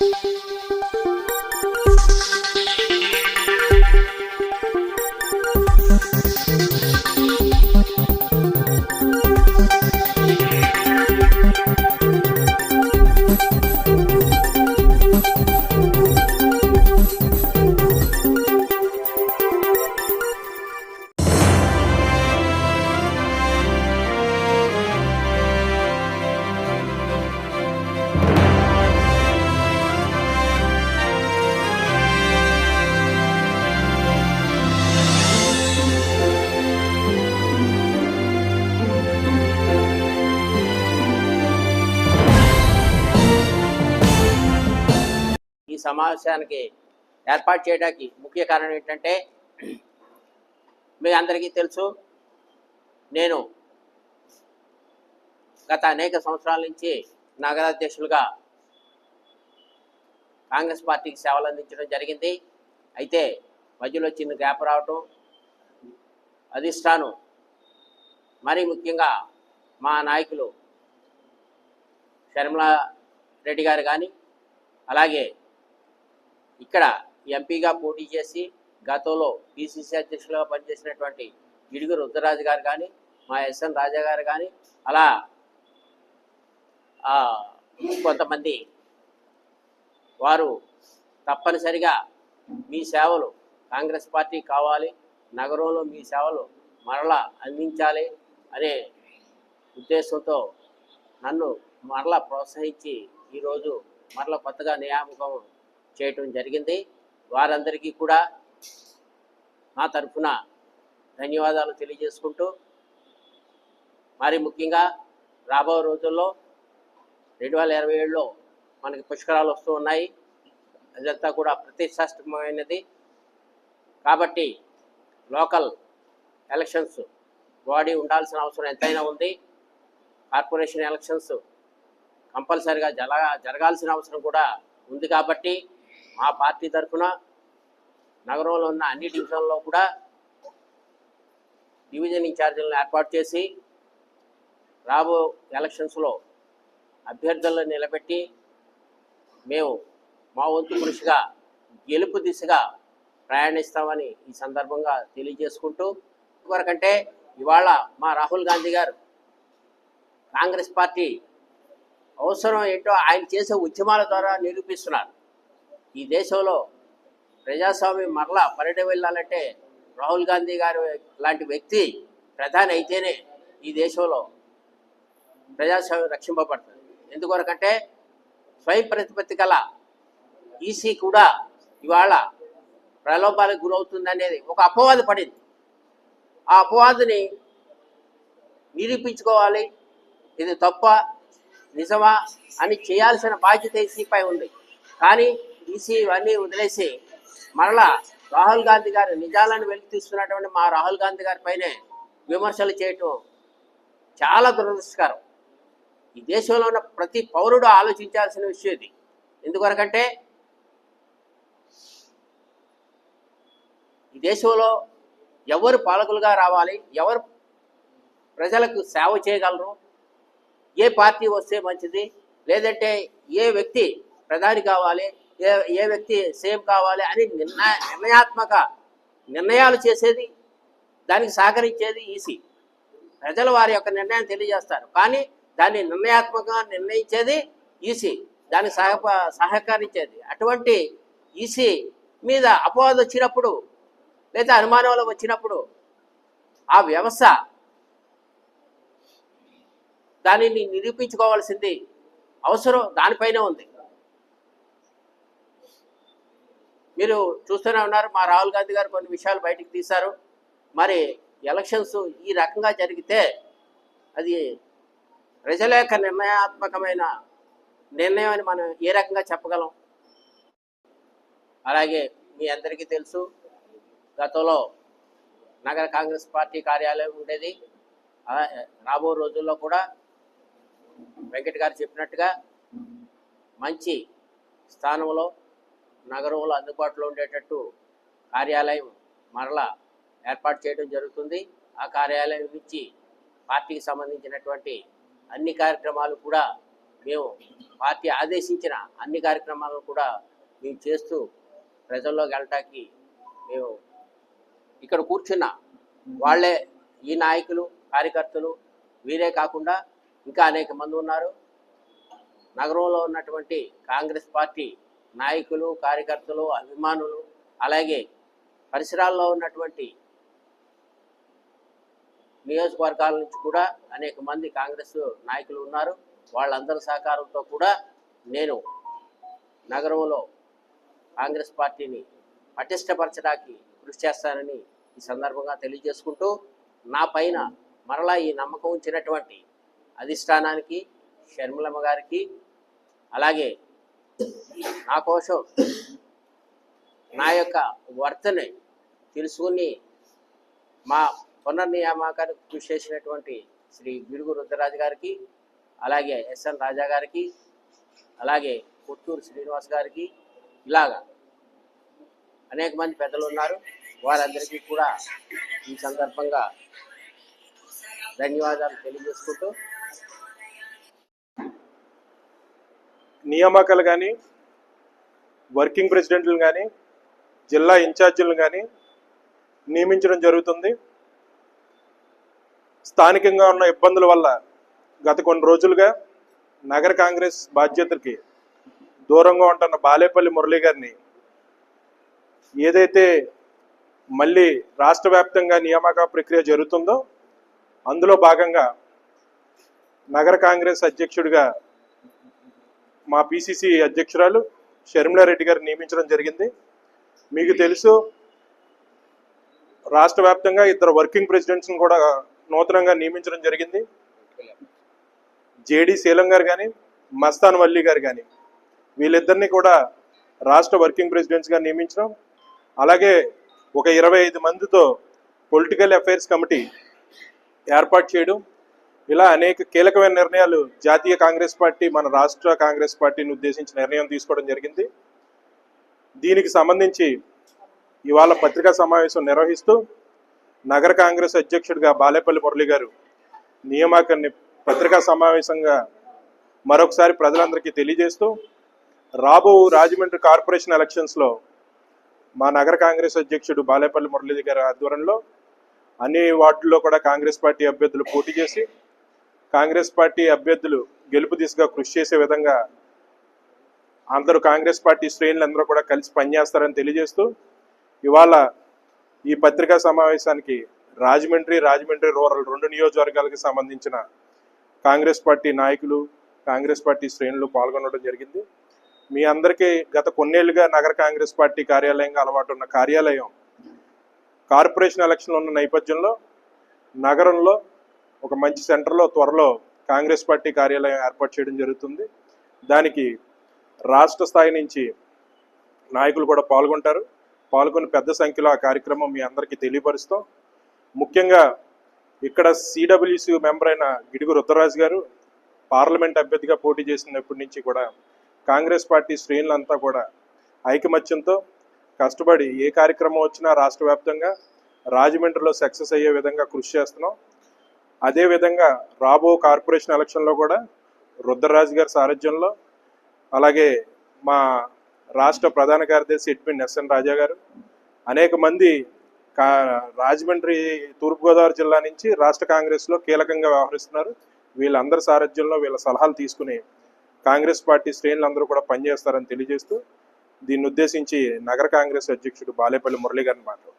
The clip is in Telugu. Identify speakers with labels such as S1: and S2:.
S1: thank you సమావేశానికి ఏర్పాటు చేయడానికి ముఖ్య కారణం ఏంటంటే మీ అందరికీ తెలుసు నేను గత అనేక సంవత్సరాల నుంచి నగరాధ్యక్షులుగా కాంగ్రెస్ పార్టీకి సేవలు అందించడం జరిగింది. అయితే మధ్యలో చిన్న గ్యాప్ రావటం అధిష్టానం మరీ ముఖ్యంగా మా నాయకులు షర్మిలా రెడ్డి గారు కానీ అలాగే ఇక్కడ ఎంపీగా పోటీ చేసి గతంలో పిసిసి అధ్యక్షులుగా పనిచేసినటువంటి గిడుగు రుద్రరాజు గారు కానీ మా ఎస్ఎన్ రాజా గారు కానీ అలా కొంతమంది వారు తప్పనిసరిగా మీ సేవలు కాంగ్రెస్ పార్టీ కావాలి నగరంలో మీ సేవలు మరలా అందించాలి అనే ఉద్దేశంతో నన్ను మరలా ప్రోత్సహించి ఈరోజు మరలా కొత్తగా నియామకం చేయటం జరిగింది. వారందరికీ కూడా మా తరఫున ధన్యవాదాలు తెలియజేసుకుంటూ మరి ముఖ్యంగా రాబో రోజుల్లో రెండు వేల ఇరవై ఏడులో మనకి పుష్కరాలు వస్తూ ఉన్నాయి. అదంతా కూడా ప్రతిష్టాత్మకమైనది. కాబట్టి లోకల్ ఎలక్షన్స్ బాడీ ఉండాల్సిన అవసరం ఎంతైనా ఉంది. కార్పొరేషన్ ఎలక్షన్స్ కంపల్సరిగా జరగా జరగాల్సిన అవసరం కూడా ఉంది కాబట్టి మా పార్టీ తరఫున నగరంలో ఉన్న అన్ని డివిజన్లో కూడా డివిజన్ ఇన్ఛార్జీలను ఏర్పాటు చేసి రాబో ఎలక్షన్స్లో అభ్యర్థులను నిలబెట్టి మేము మా వంతు కృషిగా గెలుపు దిశగా ప్రయాణిస్తామని ఈ సందర్భంగా తెలియజేసుకుంటూ వరకంటే ఇవాళ మా రాహుల్ గాంధీ గారు కాంగ్రెస్ పార్టీ అవసరం ఏంటో ఆయన చేసే ఉద్యమాల ద్వారా నిరూపిస్తున్నారు. ఈ దేశంలో ప్రజాస్వామ్యం మరలా పర్యటన వెళ్ళాలంటే రాహుల్ గాంధీ గారు లాంటి వ్యక్తి ప్రధాని అయితేనే ఈ దేశంలో ప్రజాస్వామ్యం రక్షింపబడుతుంది. ఎందుకొరకంటే స్వయం ప్రతిపత్తి గల ఈసీ కూడా ఇవాళ ప్రలోభాలకు గురవుతుంది అనేది ఒక అపవాదు పడింది. ఆ అపవాదుని నిరూపించుకోవాలి. ఇది తప్ప నిజమా అని చేయాల్సిన బాధ్యత ఈసీపై ఉంది. కానీ ఈసీ ఇవన్నీ వదిలేసి మరలా రాహుల్ గాంధీ గారు నిజాలను వెలికి తీసుకున్నటువంటి మా రాహుల్ గాంధీ గారి పైనే విమర్శలు చేయటం చాలా దురదృష్టకరం. ఈ దేశంలో ఉన్న ప్రతి పౌరుడు ఆలోచించాల్సిన విషయం ఇది. ఎందుకొరకంటే ఈ దేశంలో ఎవరు పాలకులుగా రావాలి ఎవరు ప్రజలకు సేవ చేయగలరు ఏ పార్టీ వస్తే మంచిది లేదంటే ఏ వ్యక్తి ప్రధాని కావాలి ఏ ఏ వ్యక్తి సేమ్ కావాలి అని నిర్ణయ నిర్ణయాత్మక నిర్ణయాలు చేసేది దానికి సహకరించేది ఈసీ. ప్రజలు వారి యొక్క నిర్ణయం తెలియజేస్తారు. కానీ దాన్ని నిర్ణయాత్మకంగా నిర్ణయించేది ఈసీ. దానికి సహ సహకరించేది. అటువంటి ఈసీ మీద అపవాదం వచ్చినప్పుడు లేదా అనుమానాలు వచ్చినప్పుడు ఆ వ్యవస్థ దానిని నిరూపించుకోవాల్సింది అవసరం దానిపైనే ఉంది. మీరు చూస్తూనే ఉన్నారు మా రాహుల్ గాంధీ గారు కొన్ని విషయాలు బయటికి తీశారు. మరి ఎలక్షన్స్ ఈ రకంగా జరిగితే అది ప్రజల యొక్క నిర్ణయాత్మకమైన నిర్ణయం అని మనం ఏ రకంగా చెప్పగలం? అలాగే మీ అందరికీ తెలుసు గతంలో నగర కాంగ్రెస్ పార్టీ కార్యాలయం ఉండేది. అలా రాబో రోజుల్లో కూడా వెంకట్ గారు చెప్పినట్టుగా మంచి స్థానంలో నగరంలో అందుబాటులో ఉండేటట్టు కార్యాలయం మరలా ఏర్పాటు చేయడం జరుగుతుంది. ఆ కార్యాలయం నుంచి పార్టీకి సంబంధించినటువంటి అన్ని కార్యక్రమాలు కూడా మేము పార్టీ ఆదేశించిన అన్ని కార్యక్రమాలను కూడా మేము చేస్తూ ప్రజల్లోకి వెళ్ళటానికి మేము ఇక్కడ కూర్చున్న వాళ్ళే ఈ నాయకులు కార్యకర్తలు వీరే కాకుండా ఇంకా అనేక మంది ఉన్నారు. నగరంలో ఉన్నటువంటి కాంగ్రెస్ పార్టీ నాయకులు కార్యకర్తలు అభిమానులు అలాగే పరిసరాల్లో ఉన్నటువంటి నియోజకవర్గాల నుంచి కూడా అనేక మంది కాంగ్రెస్ నాయకులు ఉన్నారు. వాళ్ళందరి సహకారంతో కూడా నేను నగరంలో కాంగ్రెస్ పార్టీని పటిష్టపరచడానికి కృషి చేస్తానని ఈ సందర్భంగా తెలియజేసుకుంటూ నా పైన మరలా ఈ నమ్మకం ఉంచినటువంటి అధిష్టానానికి షర్మిలమ్మ గారికి అలాగే నా కోసం నా యొక్క వర్తని తెలుసుకుని మా పునర్నియామకానికి కృషి చేసినటువంటి శ్రీ గిడుగు రుద్రరాజు గారికి అలాగే ఎస్ఎన్ రాజా గారికి అలాగే పుత్తూరు శ్రీనివాస్ గారికి ఇలాగా అనేక మంది పెద్దలు ఉన్నారు. వారందరికీ కూడా ఈ సందర్భంగా ధన్యవాదాలు తెలియజేసుకుంటూ
S2: నియామకాలు కానీ వర్కింగ్ ప్రెసిడెంట్లు కానీ జిల్లా ఇన్ఛార్జీలను కానీ నియమించడం జరుగుతుంది. స్థానికంగా ఉన్న ఇబ్బందుల వల్ల గత కొన్ని రోజులుగా నగర కాంగ్రెస్ బాధ్యతలకి దూరంగా ఉంటున్న బాలేపల్లి మురళీ గారిని ఏదైతే మళ్ళీ రాష్ట్ర వ్యాప్తంగా నియామక ప్రక్రియ జరుగుతుందో అందులో భాగంగా నగర కాంగ్రెస్ అధ్యక్షుడిగా మా పిసిసి అధ్యక్షురాలు షర్మిలారెడ్డి గారు నియమించడం జరిగింది. మీకు తెలుసు రాష్ట్ర వ్యాప్తంగా ఇద్దరు వర్కింగ్ ప్రెసిడెంట్స్ని కూడా నూతనంగా నియమించడం జరిగింది. జేడి శీలం గారు కానీ మస్తాన్ వల్లి గారు కానీ వీళ్ళిద్దరిని కూడా రాష్ట్ర వర్కింగ్ ప్రెసిడెంట్స్గా నియమించడం. అలాగే ఒక ఇరవై ఐదు మందితో పొలిటికల్ అఫైర్స్ కమిటీ ఏర్పాటు చేయడం ఇలా అనేక కీలకమైన నిర్ణయాలు జాతీయ కాంగ్రెస్ పార్టీ మన రాష్ట్ర కాంగ్రెస్ పార్టీని ఉద్దేశించి నిర్ణయం తీసుకోవడం జరిగింది. దీనికి సంబంధించి ఇవాళ పత్రికా సమావేశం నిర్వహిస్తూ నగర కాంగ్రెస్ అధ్యక్షుడిగా బాలేపల్లి మురళి గారు నియామకాన్ని పత్రికా సమావేశంగా మరొకసారి ప్రజలందరికీ తెలియజేస్తూ రాబో రాజమండ్రి కార్పొరేషన్ ఎలక్షన్స్లో మా నగర కాంగ్రెస్ అధ్యక్షుడు బాలేపల్లి మురళి గారి ఆధ్వర్యంలో అన్ని వార్డుల్లో కూడా కాంగ్రెస్ పార్టీ అభ్యర్థులు పోటీ చేసి కాంగ్రెస్ పార్టీ అభ్యర్థులు గెలుపు దిశగా కృషి చేసే విధంగా అందరూ కాంగ్రెస్ పార్టీ శ్రేణులు అందరూ కూడా కలిసి పనిచేస్తారని తెలియజేస్తూ ఇవాళ ఈ పత్రికా సమావేశానికి రాజమండ్రి రాజమండ్రి రూరల్ రెండు నియోజకవర్గాలకు సంబంధించిన కాంగ్రెస్ పార్టీ నాయకులు కాంగ్రెస్ పార్టీ శ్రేణులు పాల్గొనడం జరిగింది. మీ అందరికీ గత కొన్నేళ్ళుగా నగర కాంగ్రెస్ పార్టీ కార్యాలయంగా అలవాటు ఉన్న కార్యాలయం కార్పొరేషన్ ఎలక్షన్లు ఉన్న నేపథ్యంలో నగరంలో ఒక మంచి సెంటర్లో త్వరలో కాంగ్రెస్ పార్టీ కార్యాలయం ఏర్పాటు చేయడం జరుగుతుంది. దానికి రాష్ట్ర స్థాయి నుంచి నాయకులు కూడా పాల్గొంటారు. పాల్గొని పెద్ద సంఖ్యలో ఆ కార్యక్రమం మీ అందరికీ తెలియపరుస్తాం. ముఖ్యంగా ఇక్కడ సిడబ్ల్యూసి మెంబర్ అయిన గిడుగు రుద్రరాజు గారు పార్లమెంట్ అభ్యర్థిగా పోటీ చేసినప్పటి నుంచి కూడా కాంగ్రెస్ పార్టీ శ్రేణులంతా కూడా ఐకమత్యంతో కష్టపడి ఏ కార్యక్రమం వచ్చినా రాష్ట్ర వ్యాప్తంగా రాజమండ్రిలో సక్సెస్ అయ్యే విధంగా కృషి చేస్తున్నాం. అదేవిధంగా రాబో కార్పొరేషన్ ఎలక్షన్లో కూడా రుద్రరాజు గారి సారథ్యంలో అలాగే మా రాష్ట్ర ప్రధాన కార్యదర్శి ఎడ్మిన్ ఎస్ఎన్ రాజా గారు అనేక మంది కా రాజమండ్రి తూర్పుగోదావరి జిల్లా నుంచి రాష్ట్ర కాంగ్రెస్లో కీలకంగా వ్యవహరిస్తున్నారు. వీళ్ళందరి సారథ్యంలో వీళ్ళ సలహాలు తీసుకుని కాంగ్రెస్ పార్టీ శ్రేణులందరూ కూడా పనిచేస్తారని తెలియజేస్తూ దీన్ని ఉద్దేశించి నగర కాంగ్రెస్ అధ్యక్షుడు బాలేపల్లి మురళి గారిని మాట్లాడు